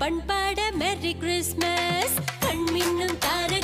பண்பாட மெரி கிறிஸ்மஸ் கண்மின்னும் தாரகை